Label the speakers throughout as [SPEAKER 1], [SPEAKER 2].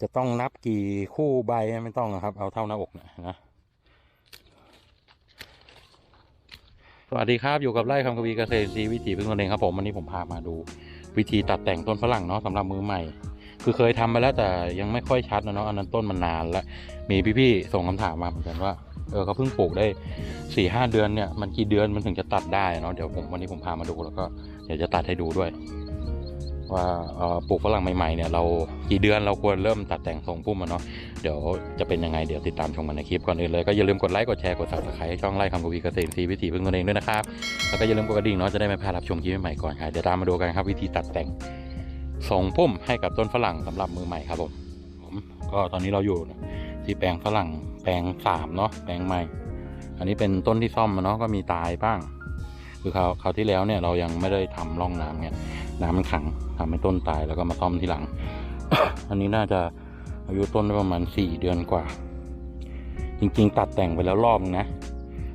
[SPEAKER 1] จะต้องนับกี่คู่ใบไม่ต้องนะครับ เอาเท่าหน้าอกนี่ยนะ สวัสดีครับอยู่กับไร่คำกวีเกษตรซีวิถีพึ่งตนเองครับผมวันนี้ผมพามาดู วิธีตัดแต่งต้นฝรั่งเนาะสำหรับมือใหม่ คือเคยทำไปแล้วแต่ยังไม่ค่อยชัดนะเนาะอันนั้นต้นมันนานแล้วมีพี่ๆส่งคำถามมาเหมือนกันว่าเออเขาเพิ่งปลูกได้สี่ห้าเดือนเนี่ยมันกี่เดือนมันถึงจะตัดได้เนาะเดี๋ยวผมวันนี้ผมพามาดูแล้วก็เดี๋ยวจะตัดให้ดูด้วย ว่าปลูกฝรั่งใหม่ๆเนี่ยเรากี่เดือนเราควรเริ่มตัดแต่งทรงพุ่มมันเนาะเดี๋ยวจะเป็นยังไงเดี๋ยวติดตามชมกันในคลิปก่อนอื่นเลยก็อย่าลืมกดไลค์กดแชร์กด subscribe ให้ช่องไร่คำกวีเกษตรซีวิถีพึ่งตนเองด้วยนะครับแล้วก็อย่าลืมกดกระดิ่งเนาะจะได้ไม่พลาดรับชมคลิปใหม่ๆก่อนครับเดี๋ยวตามมาดูกันครับวิธีตัดแต่งทรงพุ่มให้กับต้นฝรั่งสำหรับมือใหม่ครับผมผมก็ตอนนี้เราอยู่ที่แปลงฝรั่งแปลงสามเนาะแปลงใหม่ อันนี้เป็นต้นที่ซ่อมมาเนาะก็มีตายบ้าง คือคราวคราวที่แล้วเนี่ยเรายังไม่ได้ทำร่องน้ำเนี่ย น้ำมันขังทำให้ต้นตายแล้วก็มาซ่อมทีหลัง อันนี้น่าจะอายุต้นได้ประมาณสี่เดือนกว่า จริง ๆ ตัดแต่งไปแล้วรอบนะ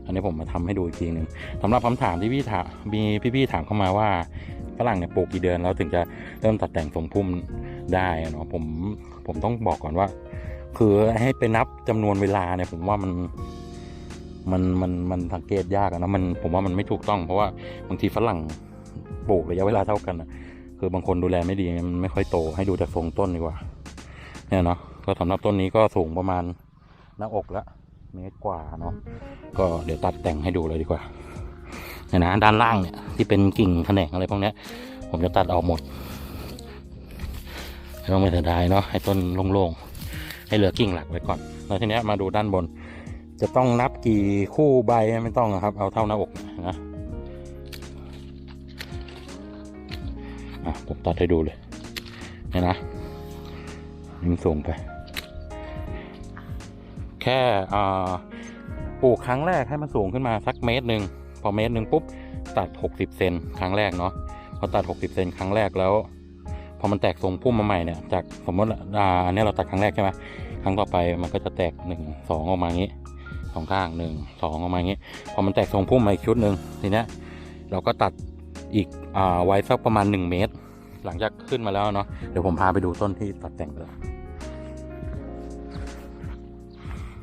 [SPEAKER 1] อันนี้ผมมาทำให้ดูอีกทีหนึ่งสำหรับคำถามที่พี่ถามมีพี่ๆถามเข้ามาว่าฝรั่งเนี่ยปลูกกี่เดือนแล้วถึงจะเริ่มตัดแต่งทรงพุ่มได้เนาะผมผมต้องบอกก่อนว่า คือให้ไปนับจำนวนเวลาเนี่ยผมว่ามันมันมันมันสังเกตยากนะมันผมว่ามันไม่ถูกต้องเพราะว่าบางทีฝรั่ง ปลูกระยะเวลาเท่ากันอะคือบางคนดูแลไม่ดีมันไม่ค่อยโตให้ดูจากทรงต้นดีกว่า เนี่ยเนาะก็สำหรับต้นนี้ก็สูงประมาณหน้าอกละเมตรกว่าเนาะก็เดี๋ยวตัดแต่งให้ดูเลยดีกว่าเนี่ยนะด้านล่างเนี่ยที่เป็นกิ่งแขนงอะไรพวกนี้ผมจะตัดออกหมดไม่ต้องไปเสียดายเนาะให้ต้นโล่งๆให้เหลือกิ่งหลักไว้ก่อนแล้วทีนี้มาดูด้านบน จะต้องนับกี่คู่ใบไม่ต้องอะครับ เอาเท่าหน้าอกนะ อะผมตัดให้ดูเลยเนี่นะยิงสูงไป แค่ปลูกครั้งแรกให้มันสูงขึ้นมาสักเมตรหนึ่งพอเมตรหนึ่งปุ๊บตัด 60 เซนครั้งแรกเนาะพอตัด 60 เซนครั้งแรกแล้ว พอมันแตกทรงพุ่มมาใหม่เนี่ยจากสมมติอ่าอันนี้เราตัดครั้งแรกใช่ไหมครั้งต่อไปมันก็จะแตกหนึ่งสองออกมาอย่างนี้สองข้างหนึ่งสองออกมาอย่างนี้ พอมันแตกทรงพุ่มมาอีกชุดหนึ่งทีเนี้ยเราก็ตัด อีกอไว้สักประมาณ 1 เมตร หลังจากขึ้นมาแล้วเนาะเดี๋ยวผมพาไปดูต้นที่ตัดแต่งเลย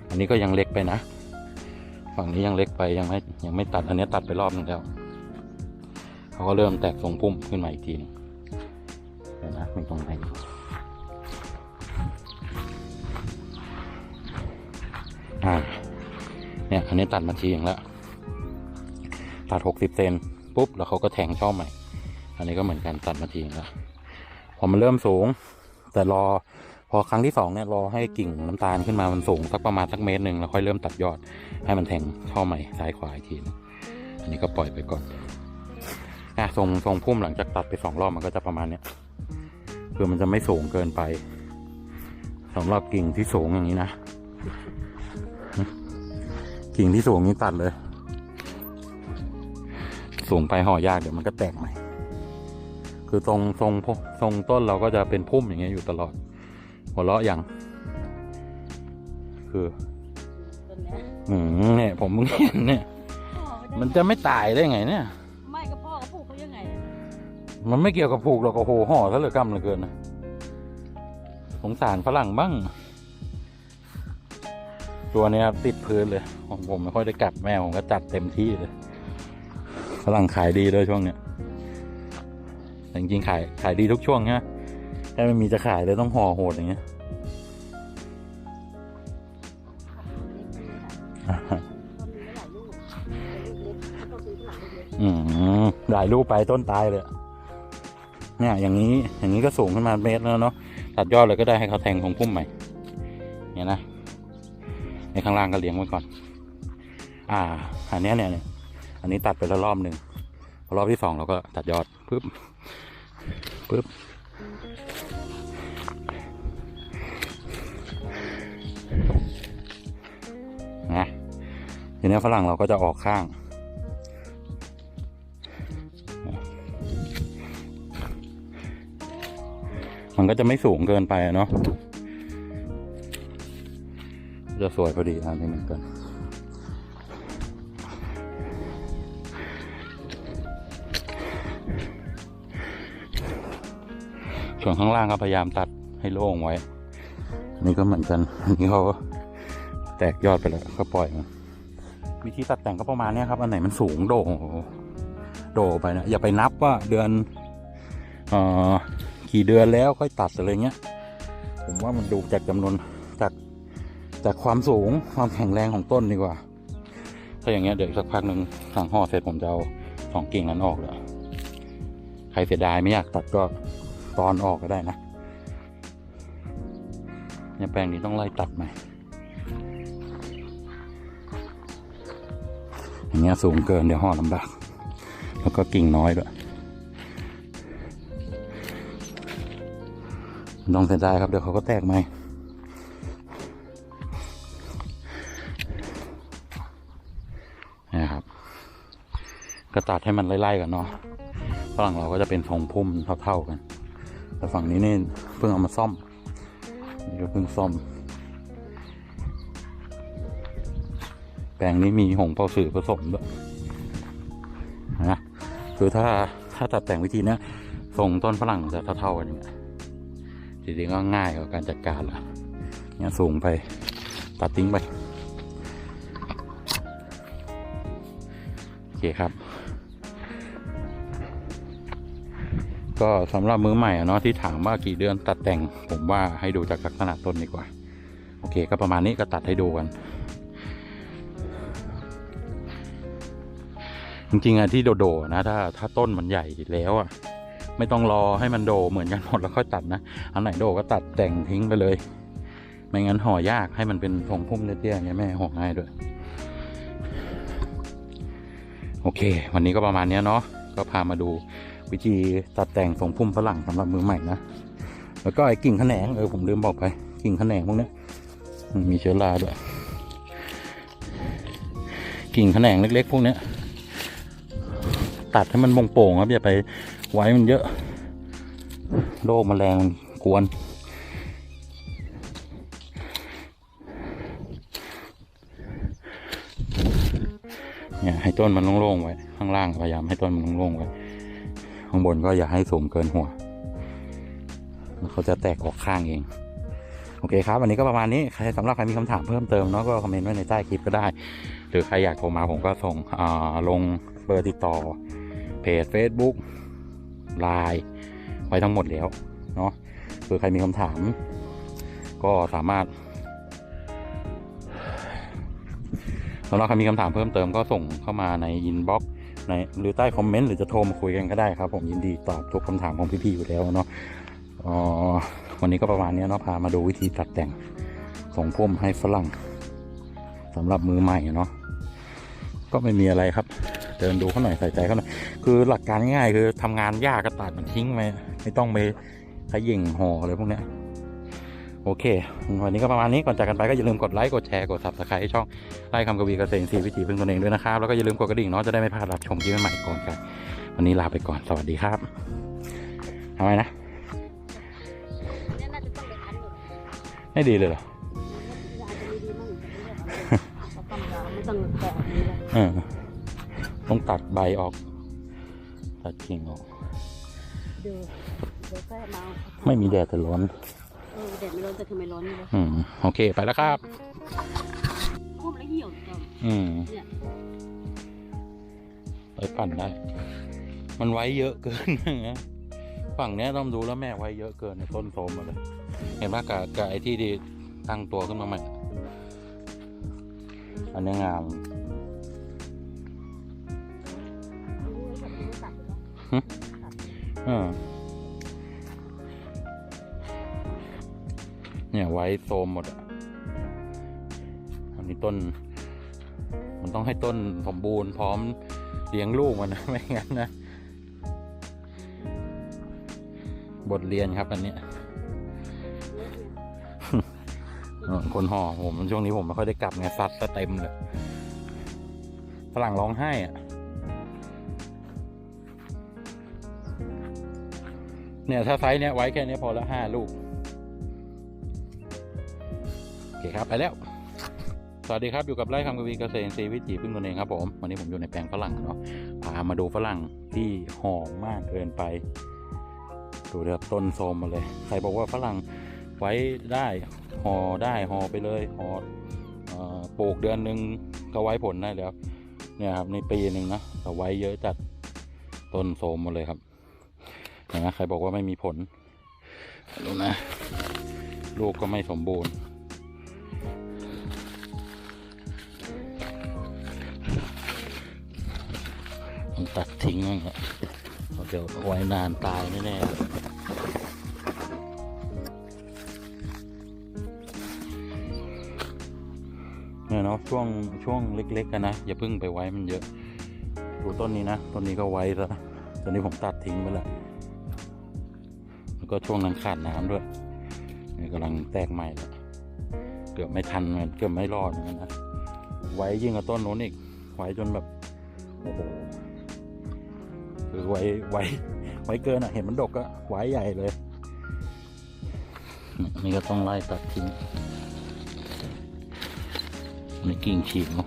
[SPEAKER 1] อันนี้ก็ยังเล็กไปนะ ฝั่งนี้ยังเล็กไปยังไม่ยังไม่ตัดอันนี้ตัดไปรอบนึงแล้วเขาก็เริ่มแตกทรงพุ่มขึ้นมาอีกทีนึงเดี๋ยวนะมันตรงไหนอ่าเนี่ยอันนี้ตัดมาทีอย่างแล้วตัดหกสิบเซน ปุ๊บแล้วเขาก็แทงช่อใหม่ อันนี้ก็เหมือนกันตัดมาทีแล้วพอมันเริ่มสูง แต่รอพอครั้งที่สองเนี่ยรอให้กิ่งน้ำตาลขึ้นมามันสูงสักประมาณสักเมตรหนึ่งแล้วค่อยเริ่มตัดยอด ให้มันแทงช่อใหม่ซ้ายขวาอีกทีนึงอันนี้ก็ปล่อยไปก่อนอะทรงทรงพุ่มหลังจากตัดไปสองรอบมันก็จะประมาณเนี้ยคือมันจะไม่สูงเกินไปสำหรับกิ่งที่สูงอย่างนี้นะ กิ่งที่สูงนี้ตัดเลย สูงไปห่อยากเดี๋ยวมันก็แตกใหม่ คือทรงทรงทรงต้นเราก็จะเป็นพุ่มอย่างเงี้ยอยู่ตลอด หัวเราะอย่าง คือ
[SPEAKER 2] ต้นเนี้ย
[SPEAKER 1] อืมเนี่ยผมเพิ่งเห็นเนี่ย
[SPEAKER 2] พ่อไได้
[SPEAKER 1] มันจะไม่ตายได้ไงเนี่ย
[SPEAKER 2] ไม่กับพ่อกับปลูกเขายังไง
[SPEAKER 1] มันไม่เกี่ยวกับผูกหรอกโอ้โหห่อซะเหลือกำเหลือเกินนะสงสารฝรั่งบ้าง ตัวเนี้ยติดพื้นเลย ของผมไม่ค่อยได้กัดแม่ผมก็จัดเต็มที่เลย ฝรั่งขายดีด้วยช่วงเนี้ยแต่จริงๆขายขายดีทุกช่วงนะแค่ไม่มีจะขายเลยต้องห่อโหดอย่างเงี้ย
[SPEAKER 2] ต้นมีหลายลูกลูกเล็กต้องซื้อหลังเล็ก
[SPEAKER 1] อืมหลายลูกไปต้นตายเลยเนี่ย อย่างนี้อย่างนี้ก็สูงขึ้นมาเมตรแล้วเนาะตัดยอดเลยก็ได้ให้เขาแทงของพุ่มใหม่ เนี่ยนะในข้างล่างก็เลี้ยงไว้ก่อน อ่าอันเนี้ยเนี่ยเนี่ย อันนี้ตัดไปแล้วรอบหนึ่งพอรอบที่สองเราก็ตัดยอดปึ๊บปึ๊บนะทีนี้ฝรั่งเราก็จะออกข้างมันก็จะไม่สูงเกินไปอะเนาะ จะสวยพอดีอันนี้เหมือนกัน ส่วนข้างล่างก็พยายามตัดให้โล่งไว้ นี่ก็เหมือนกันอันนี้เขาก็แตกยอดไปแล้วก็ปล่อยมันวิธีตัดแต่งก็ประมาณนี้ครับ อันไหนมันสูงโด่งโด่ไปนะ อย่าไปนับว่าเดือนเอ่อกี่เดือนแล้วค่อยตัดอะไรเงี้ย ผมว่ามันดูจากจำนวนจากจากความสูงความแข็งแรงของต้นดีกว่า ถ้าอย่างเงี้ยเดี๋ยวสักพักหนึ่งสั่งห่อเสร็จผมจะเอาสองกิ่งนั้นออกเลยใครเสียดายไม่อยากตัดก็ ตอนออกก็ได้นะเนี่ยแปลงนี้ต้องไล่ตัดใหม่อย่างเงี้ยสูงเกินเดี๋ยวห่อลำบาก แล้วก็กิ่งน้อยด้วยต้องเสียดายครับเดี๋ยวเขาก็แตกไหมนะครับ ก็ตัดให้มันไล่ๆกันเนาะฝั่งเราก็จะเป็นทรงพุ่มเท่าๆกัน แต่ฝั่งนี้นี่เพิ่งเอามาซ่อม นี่ก็เพิ่งซ่อม แปลงนี้มีหงเปาสื่อผสมด้วยนะคือถ้าถ้าตัดแต่งวิธีนี้ยทรงต้นฝรั่งจะเท่าๆกันอย่างเงี้ยจริงๆก็ง่ายกว่าการจัดการละเนี่ยสูงไปตัดทิ้งไป โอเคครับ ก็สำหรับมือใหม่อะเนาะที่ถามว่ากี่เดือนตัดแต่ง ผมว่าให้ดูจากลักษณะต้นดีกว่า โอเค ก็ประมาณนี้ก็ตัดให้ดูกัน จริงๆอะที่โดๆนะถ้าถ้าต้นมันใหญ่แล้วอะไม่ต้องรอให้มันโดเหมือนกันหมดแล้วค่อยตัดนะอันไหนโดก็ตัดแต่งทิ้งไปเลย ไม่งั้นห่อยากให้มันเป็นทรงพุ่มเตี้ยๆอย่างเงี้แม่ห่อง่ายด้วยโอเค วันนี้ก็ประมาณนี้เนาะก็พามาดู วิธีตัดแต่งทรงพุ่มฝรั่งสำหรับมือใหม่นะ แล้วก็ไอ้กิ่งแขนงเออผมลืมบอกไป กิ่งแขนงพวกนี้มันมีเชื้อราด้วย กิ่งแขนงเล็ก ๆ พวกเนี้ยตัดให้มันโป่งครับอย่าไปไว้มันเยอะโรคแมลงมันกวนเนี่ยให้ต้นมันโล่งๆไว้ ข้างล่างพยายามให้ต้นมันโล่งๆไว้ ข้างบนก็อย่าให้สูงเกินหัวเขาจะแตกออกข้างเอง โอเคครับ วันนี้ก็ประมาณนี้ ใครสำหรับใครมีคำถามเพิ่มเติมเนาะก็คอมเมนต์ไว้ในใต้คลิปก็ได้ หรือใครอยากโทรมาผมก็ส่งลงเบอร์ติดต่อ เพจ Facebook ไลน์ไว้ทั้งหมดแล้วเนาะคือใครมีคำถาม ก็สามารถสำหรับใครมีคำถามเพิ่มเติมก็ส่งเข้ามาในอินบ็อกซ์ ในหรือใต้คอมเมนต์หรือจะโทรมาคุยกันก็ได้ครับ ผมยินดีตอบทุกคำถามของพี่ๆอยู่แล้วเนาะอ๋อวันนี้ก็ประมาณนี้เนาะพามาดูวิธีตัดแต่งส่งพุ่มให้ฝรั่งสำหรับมือใหม่เนาะก็ไม่มีอะไรครับ เดินดูเขาหน่อยใส่ใจเขาหน่อยคือหลักการง่ายๆคือทำงานยากก็ตัดมันทิ้งไปไม่ต้องไปขยิ่งห่ออะไรพวกเนี้ย โอเค วันนี้ก็ประมาณนี้ก่อนจากกันไปก็อย่าลืมกดไลค์กดแชร์กด subscribe ให้ช่องไล่คำกวีเกษตรซีวิถีพึ่งตนเองด้วยนะครับ แล้วก็อย่าลืมกดกระดิ่งเนาะจะได้ไม่พลาดรับชมคลิปใหม่ๆก่อนกันวันนี้ลาไปก่อนสวัสดีครับทำไมนะ
[SPEAKER 2] เนี่ยน่าจะต้องไปคันหมด
[SPEAKER 1] ไม่ดีเลยเหรอ
[SPEAKER 2] ยาจะมีดีมั่งแต่ไม่ได้ทำไม่ต้องยาไม่ต้องแตะนี้เลย
[SPEAKER 1] เออต้องตัดใบออก ตัดกิ่งออก
[SPEAKER 2] เดี๋ยวเดี๋ยวก็มาเอา
[SPEAKER 1] ไม่มีแดดแต่ร้อน
[SPEAKER 2] เออแดดไม่ร้อนแต่ทำไมร้อนนี่วะ
[SPEAKER 1] อืมโอเคไปแล้วครับ
[SPEAKER 2] พุ่มแล้วเหี่ยวจัง
[SPEAKER 1] อืม
[SPEAKER 2] เนี่ย
[SPEAKER 1] ไปปั่นได้ มันไว้เยอะเกินนะฝั่งเนี้ยต้องดูแล้วแม่ไว้เยอะเกินในต้นโทรมมาเลย เห็นปะกับกับไอ้ที่ดีตั้งตัวขึ้นมาใหม่ อันเนี้ยงามเออ เนี่ยไว้โซมหมดอะอันนี้ต้น มันต้องให้ต้นสมบูรณ์พร้อมเลี้ยงลูกมันนะไม่งั้นนะ บทเรียนครับอันเนี้ยคนห่อผมช่วงนี้ผมไม่ค่อยได้กลับไงซัดซะเต็มเลยฝรั่งร้องไห้อะเนี่ยถ้าไซส์เนี้ยไว้แค่เนี้ยพอและห้าลูก เคครับไปแล้ว สวัสดีครับอยู่กับไร่คำกวีเกษตรอินทรีวิถีพึ่งตนเองครับผมวันนี้ผมอยู่ในแปลงฝรั่งเนาะพามาดูฝรั่งที่หอมมากเกินไป ดูเดือบต้นโทมมาเลยใครบอกว่าฝรั่งไว้ได้ห่อได้ห่อไปเลยห่ออปลูกเดือนหนึ่งก็ไว้ผลได้แล้วเนี่ยครับในปีหนึ่งนะแต่ไว้เยอะจัดต้นโทมหมาเลยครับนไหมใครบอกว่าไม่มีผลดูนะลูกก็ไม่สมบูรณ์ ต้องตัดทิ้งบ้างครับเดี๋ยวไว้นานตายแน่ๆเนี่ยเนาะช่วงช่วงเล็กๆกันนะอย่าเพิ่งไปไว้มันเยอะ ดูต้นนี้นะต้นนี้ก็ไว้แล้วตอนนี้ผมตัดทิ้งไปแล้วแล้วก็ช่วงนั้นขาดน้ำด้วยนี่กำลังแตกใหม่แล้วเกือบไม่ทันมันเกือบไม่รอดเหมือนกันนะไว้ยิ่งกับต้นโน้นอีกไว้จนแบบโอ้โห คือไว้ไว้ไว้เกินอะ เห็นมันดกก็ไว้ใหญ่เลย นี่ก็ต้องไล่ตัดทิ้งนี่กิ่งฉีกเนาะ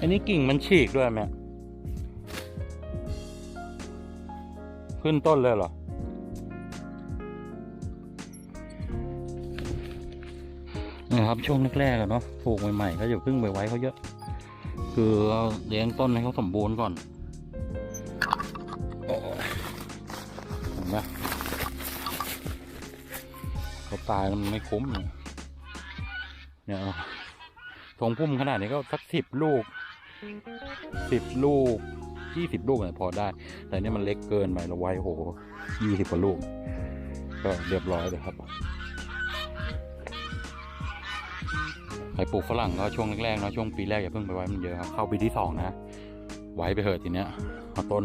[SPEAKER 1] อันนี้กิ่งมันฉีกด้วยแม่ขึ้นต้นเลยเหรอนะครับช่วงแรกๆอะเนาะปลูกใหม่ๆก็อย่าเพิ่งไปไว้เขาเยอะ คือเราเลี้ยงต้นให้เขาสมบูรณ์ก่อนเห็นไหมเขาตายมันไม่คุ้มเนี่ยเนี่ยทงพุ่มขนาดนี้ก็สักสิบลูกสิบลูกยี่สิบลูกเนี่ยพอได้ แต่เนี่ยมันเล็กเกินไปเราไว้โหยี่สิบกว่าลูก ก็เรียบร้อยเลยครับ ใครปลูกฝรั่งก็ช่วงแรกๆเนาะช่วงปีแรกอย่าเพิ่งไปไว้มันเยอะครับเข้าปีที่สองนะไว้ไปเถอะทีเนี้ยเอาต้น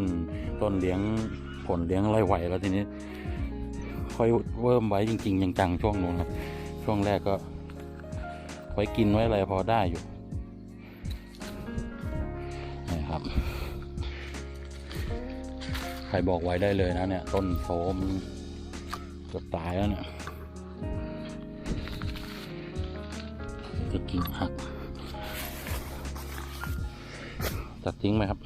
[SPEAKER 1] ต้นเลี้ยงผลเลี้ยงอะไรไหวแล้วทีนี้ ค่อยเริ่มไว้จริง ๆ จังๆช่วงนู้นครับช่วงแรกก็ ไว้กินไว้อะไรพอได้อยู่นะครับใครบอกไว้ได้เลยนะเนี่ย ต้นโสมเกือบตายแล้วเนี่ย กิ่งหัก ตัดทิ้งไหมครับ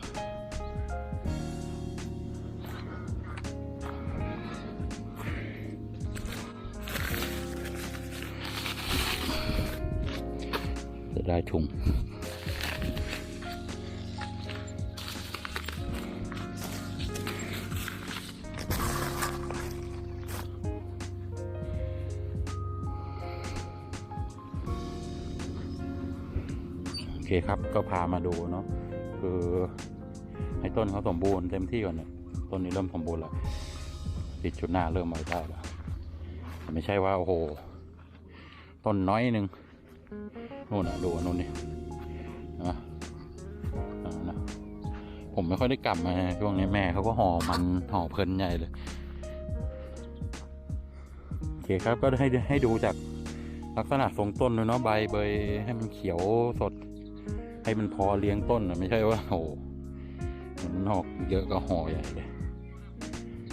[SPEAKER 1] จะได้ถุง คครับก็พามาดูเนาะคือให้ต้นเขาสมบูรณ์เต็มที่ก่อนเนี่ยต้นนี้เริ่มสมบูรณ์แล้วติดจุดหน้าเริ่มไว้ได้แล้วไม่ใช่ว่าโอ้โหต้นน้อยหนึ่งนู่นน่ะดูอันนู่นนี่นะนะผมไม่ค่อยได้กลับมาช่วงนี้แม่เขาก็ห่อมันห่อเพลินใหญ่เลยโอเคครับก็ให้ให้ดูจากลักษณะทรงต้นด้วยเนาะใบเบยให้มันเขียวสด ให้มันพอเลี้ยงต้นนะไม่ใช่ว่าโอ้โหมันออกเยอะก็ห่อใหญ่เลย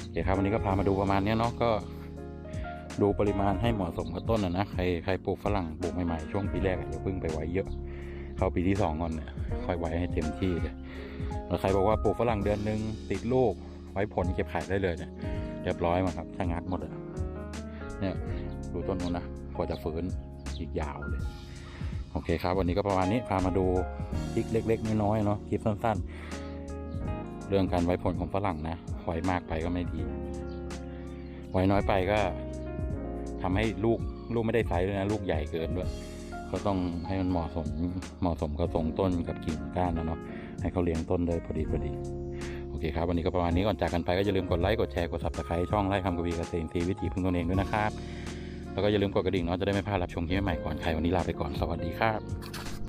[SPEAKER 1] โอเคครับวันนี้ก็พามาดูประมาณนี้เนาะก็ดูปริมาณให้เหมาะสมกับต้นนะนะใครใครปลูกฝรั่งปลูกใหม่ๆช่วงปีแรกอย่าเพิ่งไปไว้เยอะ เข้าปีที่สองก่อนเนี่ยค่อยไว้ให้เต็มที่เลยแล้วใครบอกว่าปลูกฝรั่งเดือนหนึ่งติดลูกไว้ผลเก็บขายได้เลยเนี่ยเรียบร้อยมาครับชะงักหมดเลยเนี่ยดูต้นนู้นนะกว่าจะฟื้นอีกยาวเลย โอเคครับ วันนี้ก็ประมาณนี้พามาดูทริกเล็ก ๆ น้อยๆเนาะคลิปสั้น ๆ เรื่องการไว้ผลของฝรั่งนะไว้มากไปก็ไม่ดี ไว้น้อยไปก็ทำให้ลูกลูกไม่ได้ไซส์เลยนะลูกใหญ่เกินด้วย ก็ต้องให้มันเหมาะสมเหมาะสมกับทรงต้นกับกิ่งก้านนะเนาะให้เขาเลี้ยงต้นเลยพอดีพอดีโอเคครับ วันนี้ก็ประมาณนี้ก่อนจากกันไปก็อย่าลืมกดไลค์กดแชร์กดซับสไครต์ช่องไล่คำกวีเกษตรทีวิถีพึ่งตนเองด้วยนะครับ แล้วก็อย่าลืมกดกระดิ่งเนาะจะได้ไม่พลาดรับชมคลิปใหม่ๆก่อนใครวันนี้ลาไปก่อนสวัสดีครับ